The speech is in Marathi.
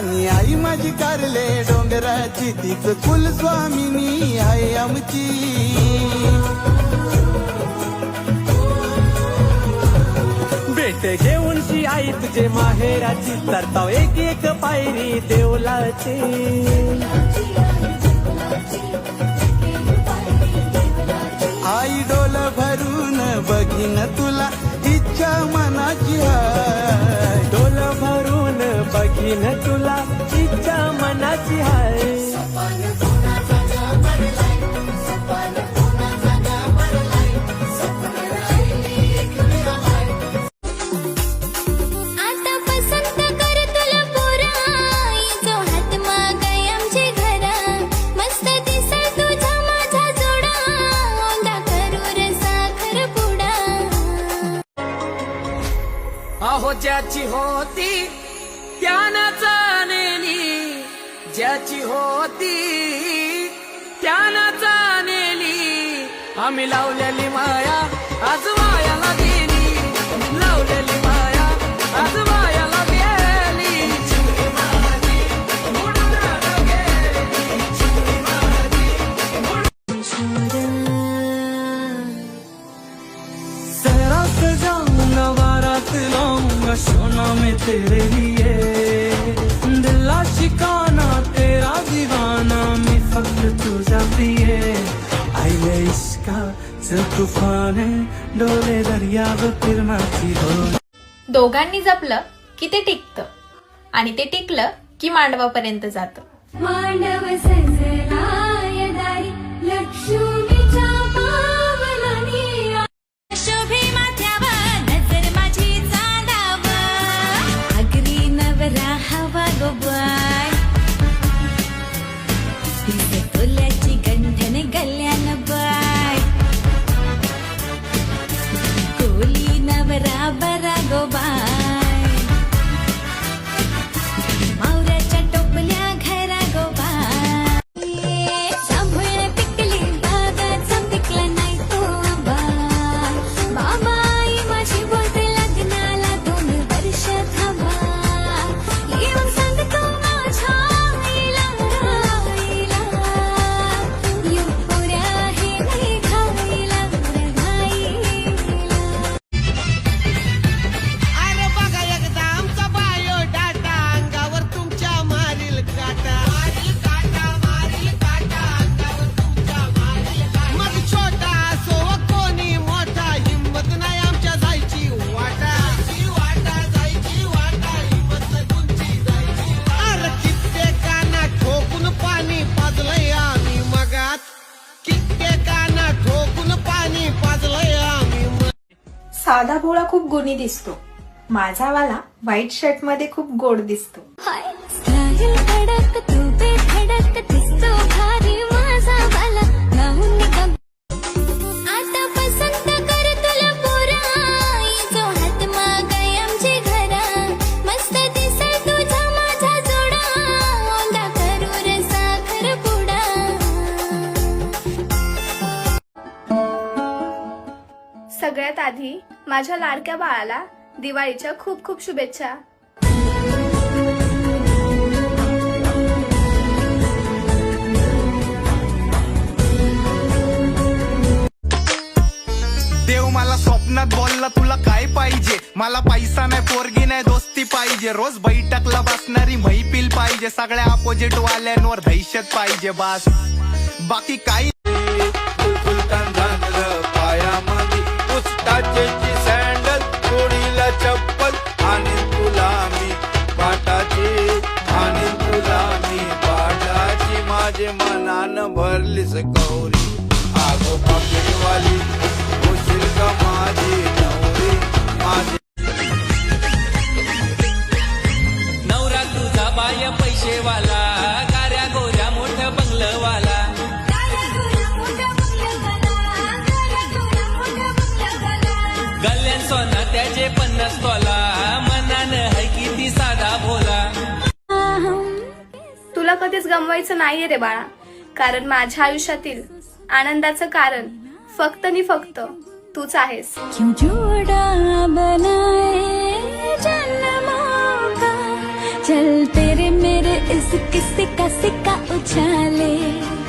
आणि आई माझी कारले डोंगराची तीच कुलस्वामिनी आहे आमची. भेट घेऊन शी आई तुझे माहेराची तरताव एक एक पायरी देवलाची. करू रे साखर पुडा. अहो ज्याची होती त्यानं जाणेली ज्याची होती त्यानं जाणेली आम्ही लावलेली माया आज मायाला गेली. लावलेली माया आज मायाला गेली. चिमणी जाऊन उडून गेली. चिमणी माझी बारात लाऊंगा सोना में तेरे लिए. इसका तूफान डोले दर्याव फिरमाची दोघांनी जपलं की ते टिकतं आणि ते टिकलं की मांडवापर्यंत जातं. मांडव सजलाय दारी लक्ष्मीच्या पावलानी. शोभे माथ्यावर नजर माझी चांदावर नवरा हवा गोबाय तोल्याची गंठन गल्यान साधा भोळा खूप गुणी दिसतो. माझा वाला व्हाईट शर्टमध्ये खूप गोड दिसतो. आधी माझ्या लाडक्या बाळाला दिवाळीच्या खूप खूप शुभेच्छा. देव मला स्वप्नात बोलला तुला काय पाहिजे? मला पैसा नाही पोरगी नाही दोस्ती पाहिजे. रोज बैठकला बसणारी मैफिल पाहिजे. सगळ्या अपोजिट वाल्यांवर दहशत पाहिजे बास. बाकी काही माझे मनान भरलीस गौरी. आगो पाकिटवाली होशील का माझी? कधीच गमवायचं नाहीये रे बाळा. कारण माझ्या आयुष्यातील आनंदाचं कारण फक्त नि फक्त तूच आहेस. चल तेरे मेरे इस जन्मों का चल तेरे सिक्का उछाले.